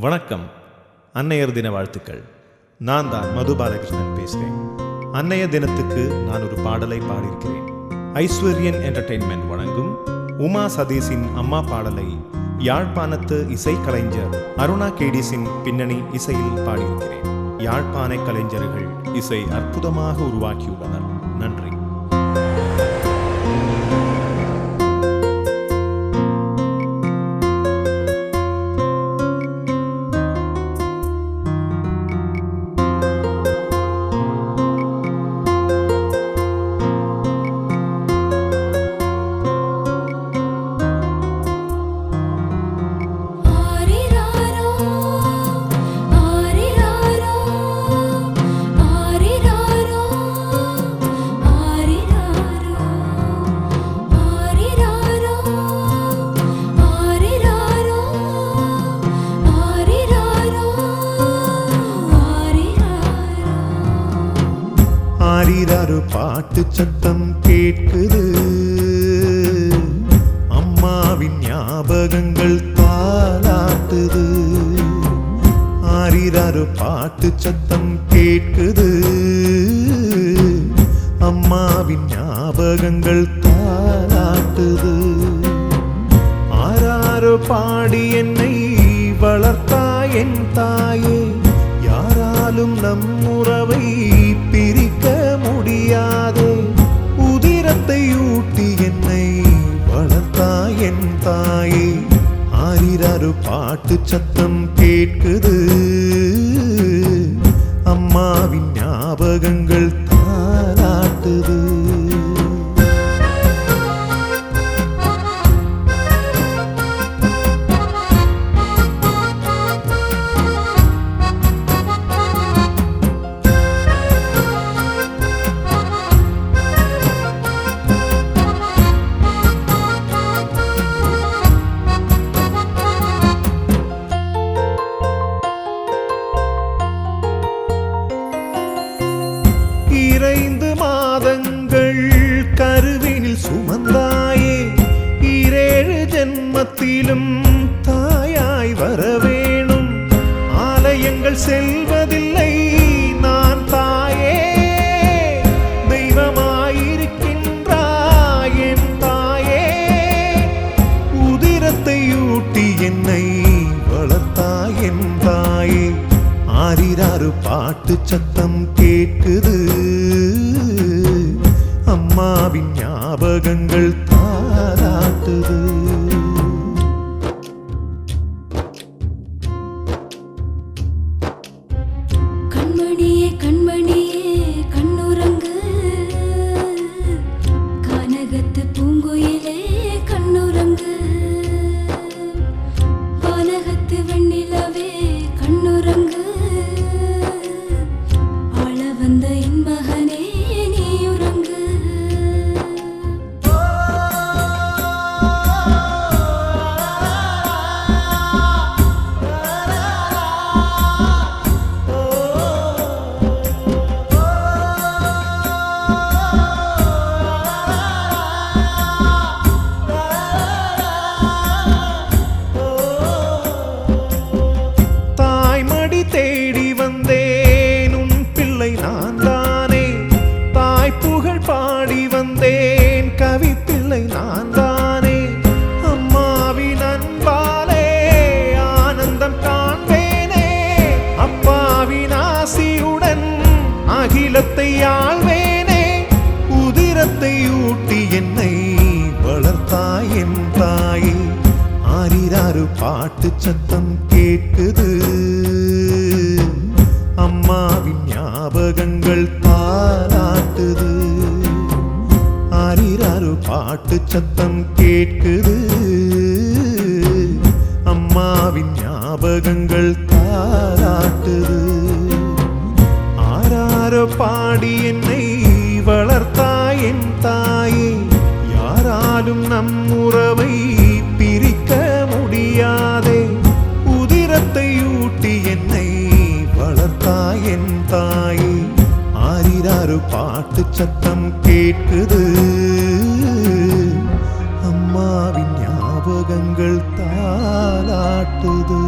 வணக்கம். அன்னையர் தின வாழ்த்துக்கள். நான் தான் மது பாலகிருஷ்ணன் பேசுகிறேன் அன்னைய தினத்துக்கு நான் ஒரு பாடலை பாடியிருக்கிறேன். ஐஸ்வர்யன் என்டர்டெயின்மெண்ட் வழங்கும் உமா சதீஷின் அம்மா பாடலை யாழ்ப்பாணத்து இசைக்கலைஞர் அருணா கேடிஸின் பின்னணி இசையில் பாடியிருக்கிறேன். யாழ்ப்பாண கலைஞர்கள் இசை அற்புதமாக உருவாக்கியுள்ளனர். நன்றி. பாட்டு சத்தம் கேட்குது. அம்மாவின் ஞாபகங்கள் தாளாட்டுது ஆரிராரு பாட்டு சத்தம் கேட்குது. அம்மாவின் ஞாபகங்கள் தாளாட்டுது ஆறாறு பாடி என்னை வளர்த்தா என் தா என் தாயே ஆரிராரு பாட்டு சத்தம் கேட்குது. அம்மாவின் ஞாபகங்கள் செல்வதில்லை நான் தாயே. தெய்வமாயிருக்கின்றாய் என் தாயே. உதிரத்தை ஊட்டி என்னை வளர்த்தாய் என் தாயே. ஆறிராறு பாட்டு சத்தம் கேட்குது. அம்மாவின் ஞாபகங்கள் தாராட்டுது அகிலத்தை ஆழ்வேனே உதிரத்தை ஊட்டி என்னை வளர்த்தாய் என் தாயே. ஆறிராறு பாட்டு சத்தம் கேட்டுது அம்மாவின் ஞாபகங்கள் பாராட்டுது. ஆறிராறு பாட்டு சத்தம் கேட்குது. அம்மாவின் ஞாபகங்கள் தாராட்டுது ஆராரோ பாடி என்னை வளர்த்தாய் என் தாயே? யாராலும் நம் உறவை பிரிக்க முடியாதே. உதிரத்தை ஊட்டி என்னை வளர்த்தாய் என் தாயே. ஆறிராறு பாட்டு சத்தம் கேட்குது. அம்மாவின் ஞாபகங்கள் தாளாட்டுது